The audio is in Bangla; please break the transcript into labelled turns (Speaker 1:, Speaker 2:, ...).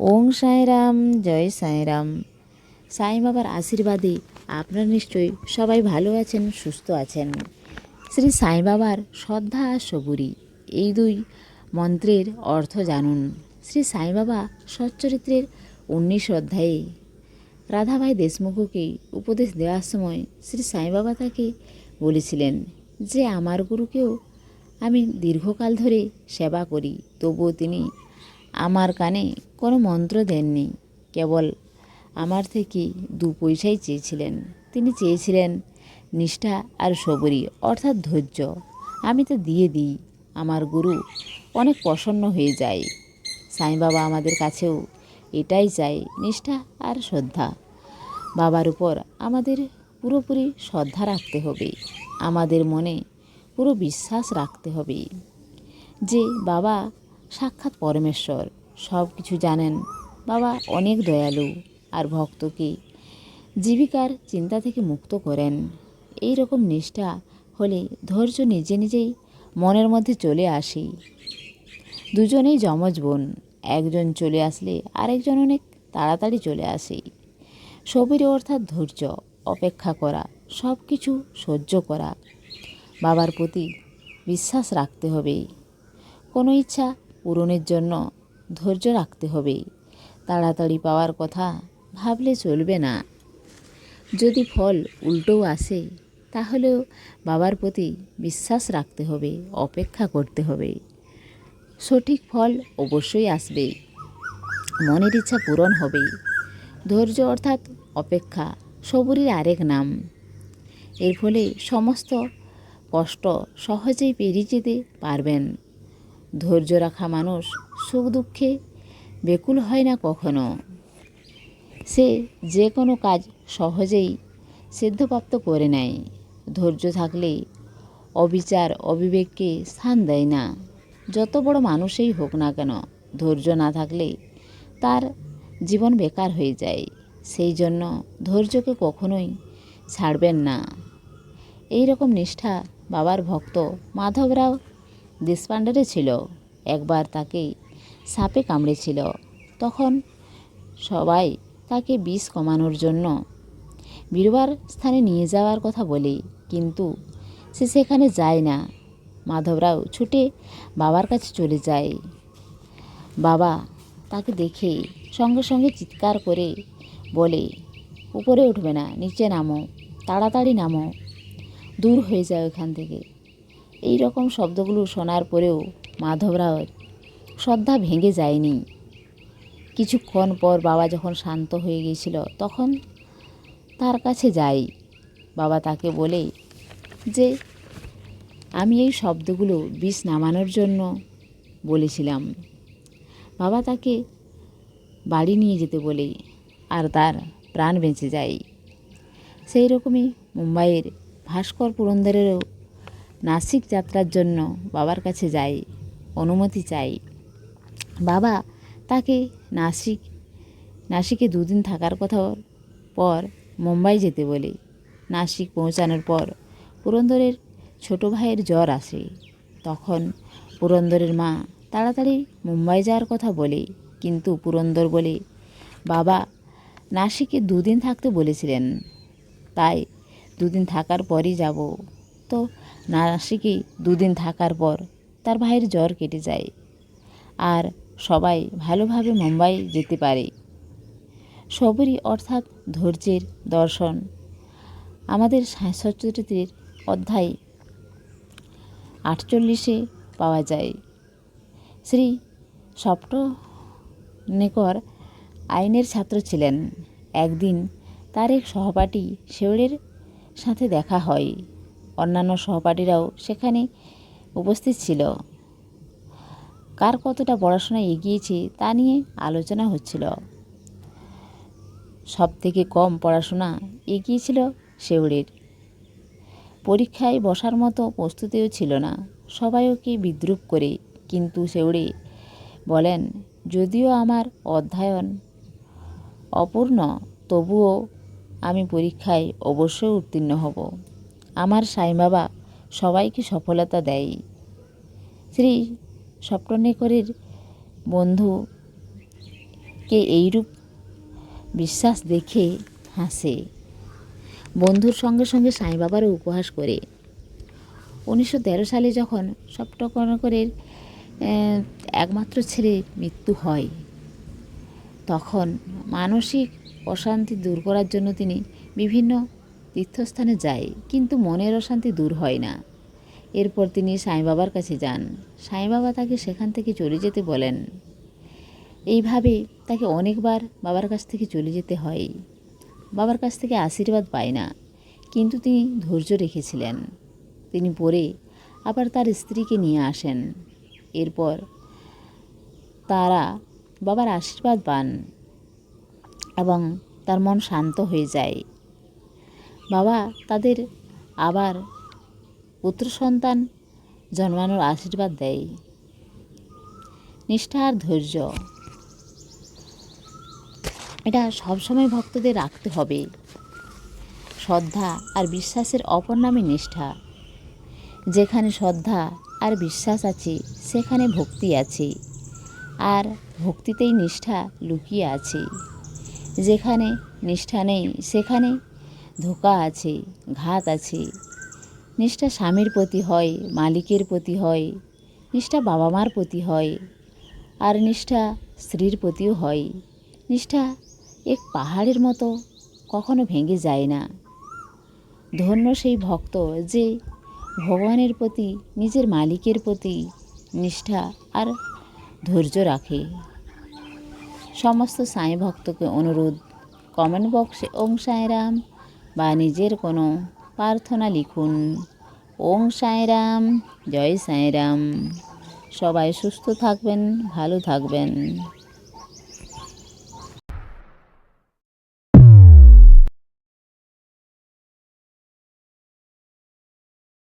Speaker 1: ওং সাঁয়রাম জয় সাঁয়রাম সাই বাবার আশীর্বাদে আপনারা নিশ্চয়ই সবাই ভালো আছেন, সুস্থ আছেন। শ্রী সাই বাবার শ্রদ্ধা আর সবুরি এই দুই মন্ত্রের অর্থ জানুন। শ্রী সাই বাবা সচ্চরিত্রের উনিশ অধ্যায়ে রাধাভাই দেশমুখকে উপদেশ দেওয়ার সময় শ্রী সাই বাবা তাকে বলেছিলেন যে, আমার গুরুকেও আমি দীর্ঘকাল ধরে সেবা করি, তবুও তিনি আমার কানে কোনো মন্ত্র দেননি। কেবল আমার থেকে দু পয়সাই চেয়েছিলেন। তিনি চেয়েছিলেন নিষ্ঠা আর সবরী অর্থাৎ ধৈর্য। আমি তো দিয়ে দিই, আমার গুরু অনেক প্রসন্ন হয়ে যায়। সাই বাবা আমাদের কাছেও এটাই চাই নিষ্ঠা আর শ্রদ্ধা। বাবার উপর আমাদের পুরোপুরি শ্রদ্ধা রাখতে হবে, আমাদের মনে পুরো বিশ্বাস রাখতে হবে। যে বাবা সাক্ষাৎ পরমেশ্বর সব কিছু জানেন। বাবা অনেক দয়ালু, আর ভক্তকে জীবিকার চিন্তা থেকে মুক্ত করেন। এই রকম নিষ্ঠা হলে ধৈর্য নিজে নিজেই মনের মধ্যে চলে আসে। দুজনেই যমজ বোন, একজন চলে আসলে আরেকজন অনেক তাড়াতাড়ি চলে আসে। সবির অর্থাৎ ধৈর্য, অপেক্ষা করা সব কিছু সহ্য করা। বাবার প্রতি বিশ্বাস রাখতে হবে। কোনো ইচ্ছা পূরণের জন্য ধৈর্য রাখতে হবে। তাড়াতাড়ি পাওয়ার কথা ভাবলে চলবে না। যদি ফল উল্টোও আসে, তাহলেও বাবার প্রতি বিশ্বাস রাখতে হবে, অপেক্ষা করতে হবে। সঠিক ফল অবশ্যই আসবে। মনের ইচ্ছা পূরণ হবে। ধৈর্য অর্থাৎ অপেক্ষা সবুরির আরেক নাম। এর ফলে সমস্ত কষ্ট সহজেই পেরিয়ে যেতে পারবেন। ধৈর্য রাখা মানুষ সুখ দুঃখে বেকুল হয় না কখনো। সে যে কোনো কাজ সহজেই সিদ্ধপ্রাপ্ত করে নেয়। ধৈর্য থাকলে অবিচার, অবিবেককে স্থান দেয় না। যত বড় মানুষই হোক না কেন, ধৈর্য না থাকলে তার জীবন বেকার হয়ে যায়। সেই জন্য ধৈর্যকে কখনোই ছাড়বেন না। এই রকম নিষ্ঠা বাবার ভক্ত মাধবরাও দেশপাণ্ডেরও ছিল। একবার তাকে সাপে কামড়েছিল। তখন সবাই তাকে বিষ কমানোর জন্য বীরবার স্থানে নিয়ে যাওয়ার কথা বলে। কিন্তু সে সেখানে যায় না। মাধবরাও ছুটে বাবার কাছে চলে যায়। বাবা তাকে দেখে সঙ্গে সঙ্গে চিৎকার করে বলে, উপরে উঠবে না, নিচে নামো, তাড়াতাড়ি নামো, দূর হয়ে যায় ওখান থেকে। এই রকম শব্দগুলো শোনার পরেও মাধবরাও শ্রদ্ধা ভেঙে যায়নি। কিছুক্ষণ পর বাবা যখন শান্ত হয়ে গিয়েছিল, তখন তার কাছে যাই। বাবা তাকে বলে, যে, আমি এই শব্দগুলো বিষ নামানোর জন্য বলেছিলাম। বাবা তাকে বাড়ি নিয়ে যেতে বলে, আর তার প্রাণ বেঁচে যায়। সেই রকমই মুম্বাইয়ের ভাস্কর পুরন্দরেরও নাসিক যাত্রার জন্য বাবার কাছে যাই, অনুমতি চাই। বাবা তাকে নাসিক, নাসিকে দুদিন থাকার কথা পর মুম্বাই যেতে বলে। নাসিক পৌঁছানোর পর পুরন্দরের ছোট ভাইয়ের জ্বর আসে। তখন পুরন্দরের মা তাড়াতাড়ি মুম্বাই যাওয়ার কথা বলে, কিন্তু পুরন্দর বলে, বাবা নাসিকে দুদিন থাকতে বলেছিলেন। তাই দুদিন থাকার পরই যাব। তো নাসিকে দুদিন থাকার পর তার ভাইয়ের জ্বর কেটে যায়। আর সবাই ভালোভাবে মুম্বাই যেতে পারে। সবরই অর্থাৎ ধৈর্যের দর্শন। আমাদের সচ্চরিত্রের অধ্যায় আটচল্লিশে পাওয়া যায়। শ্রী সপ্তনেকর আইনের ছাত্র ছিলেন। একদিন তার এক সহপাঠী শেওড়ের সাথে দেখা হয়। অন্যান্য সহপাঠীরাও সেখানে উপস্থিত ছিল। কার কতটা পড়াশোনা এগিয়েছে তা নিয়ে আলোচনা হচ্ছিল। সব থেকে কম পড়াশোনা এগিয়েছিল শেউড়ের পরীক্ষায় বসার মতো প্রস্তুতিও ছিল না। সবাই ওকে বিদ্রুপ করে, কিন্তু শেউড়ে বলেন, যদিও আমার অধ্যয়ন অপূর্ণ, তবুও আমি পরীক্ষায় অবশ্যই উত্তীর্ণ হব। আমার সাই বাবা সবাইকে সফলতা দেয়। শ্রী স্বপ্নেকরের বন্ধু কে এইরূপ বিশ্বাস দেখে হাসে। বন্ধুর সঙ্গে সঙ্গে সাই বাবারও উপহাস করে। উনিশশো তেরো সালে যখন সপ্তকনকরের একমাত্র ছেলের মৃত্যু হয়, তখন মানসিক অশান্তি দূর করার জন্য তিনি বিভিন্ন তীর্থস্থানে যায় কিন্তু মনের অশান্তি দূর হয় না। এরপর তিনি সাই বাবার কাছে যান। সাই বাবা তাকে সেখান থেকে চলে যেতে বলেন। এইভাবে তাকে অনেকবার বাবার কাছ থেকে চলে যেতে হয়। বাবার কাছ থেকে আশীর্বাদ পায় না, কিন্তু তিনি ধৈর্য রেখেছিলেন। তিনি পরে আবার তার স্ত্রীকে নিয়ে আসেন। এরপর তারা বাবার আশীর্বাদ পান এবং তার মন শান্ত হয়ে যায়। বাবা, তাদের আবার পুত্র সন্তান জন্মানোর আশীর্বাদ দেয়। নিষ্ঠা আর ধৈর্য। এটা সবসময় ভক্তদের রাখতে হবে। শ্রদ্ধা আর বিশ্বাসের অপর নামে নিষ্ঠা। যেখানে শ্রদ্ধা আর বিশ্বাস আছে, সেখানে ভক্তি আছে। আর ভক্তিতেই নিষ্ঠা লুকিয়ে আছে। যেখানে নিষ্ঠা নেই, সেখানে ধোকা আছে, ঘাত আছে। নিষ্ঠা স্বামীর প্রতি হয়, মালিকের প্রতি হয়, নিষ্ঠা বাবা মার প্রতি হয়, আর নিষ্ঠা স্ত্রীর প্রতিও হয়। নিষ্ঠা এক পাহাড়ের মতো কখনো ভেঙে যায় না। ধন্য সেই ভক্ত যে ভগবানের প্রতি, নিজের মালিকের প্রতি নিষ্ঠা আর ধৈর্য রাখে। সমস্ত সাই ভক্তকে অনুরোধ। কমেন্ট বক্সে ওং সাঁয়রাম বা নিজের কোনো প্রার্থনা লিখুন। ওং সাঁয়রাম জয় সাঁয়রাম সবাই সুস্থ থাকবেন ভালো থাকবেন।